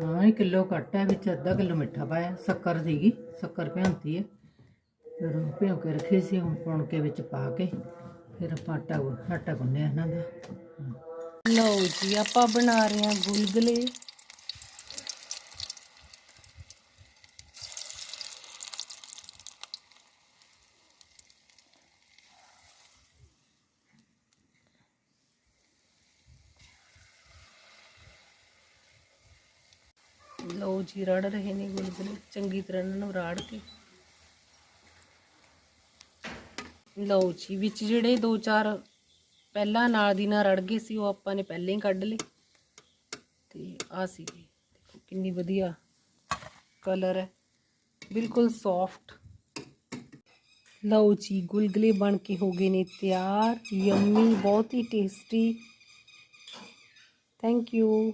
ਹਾਂ ਇਹ ਕਿਲੋ ਘੱਟ ਹੈ, ਵਿੱਚ ਅੱਧਾ ਕਿਲੋ ਮਿੱਠਾ ਪਾਇਆ, ਸ਼ੱਕਰ ਸੀਗੀ, ਸ਼ੱਕਰ ਭਿਉਂਤੀ ਹੈ। ਫਿਰ ਉਹ ਭਿਉਂ ਕੇ ਰੱਖੀ ਸੀ, ਹੁਣ ਪੁਣ ਕੇ ਵਿੱਚ ਪਾ ਕੇ, ਫਿਰ ਆਪਾਂ ਆਟਾ ਆਟਾ ਗੁੰਨਿਆ ਇਹਨਾਂ ਦਾ। ਲਓ ਜੀ, ਆਪਾਂ ਬਣਾ ਰਹੇ ਹਾਂ ਗੁਲਗੁਲੇ। ਲਓ ਜੀ, ਰੜ ਰਹੇ ਨੇ ਗੁਲਗੁਲੇ। ਚੰਗੀ ਤਰ੍ਹਾਂ ਇਹਨਾਂ ਨੂੰ ਰਾੜ ਕੇ। ਲਓ ਜੀ, ਵਿੱਚ ਜਿਹੜੇ ਦੋ ਚਾਰ ਪਹਿਲਾਂ ਨਾਲ ਦੀ ਨਾਲ ਰੜ ਗਏ ਸੀ, ਉਹ ਆਪਾਂ ਨੇ ਪਹਿਲਾਂ ਹੀ ਕੱਢ ਲਏ। ਤੇ ਆ ਸੀ, ਦੇਖੋ ਕਿੰਨੀ ਵਧੀਆ ਕਲਰ ਹੈ। ਬਿਲਕੁਲ ਸੌਫਟ ਲਓ ਜੀ, ਗੁਲਗੁਲੇ ਬਣ ਕੇ ਹੋ ਗਏ ਨੇ ਤਿਆਰ। ਯੰਮੀ ਬਹੁਤ ਹੀ ਟੇਸਟੀ ਥੈਂਕ ਯੂ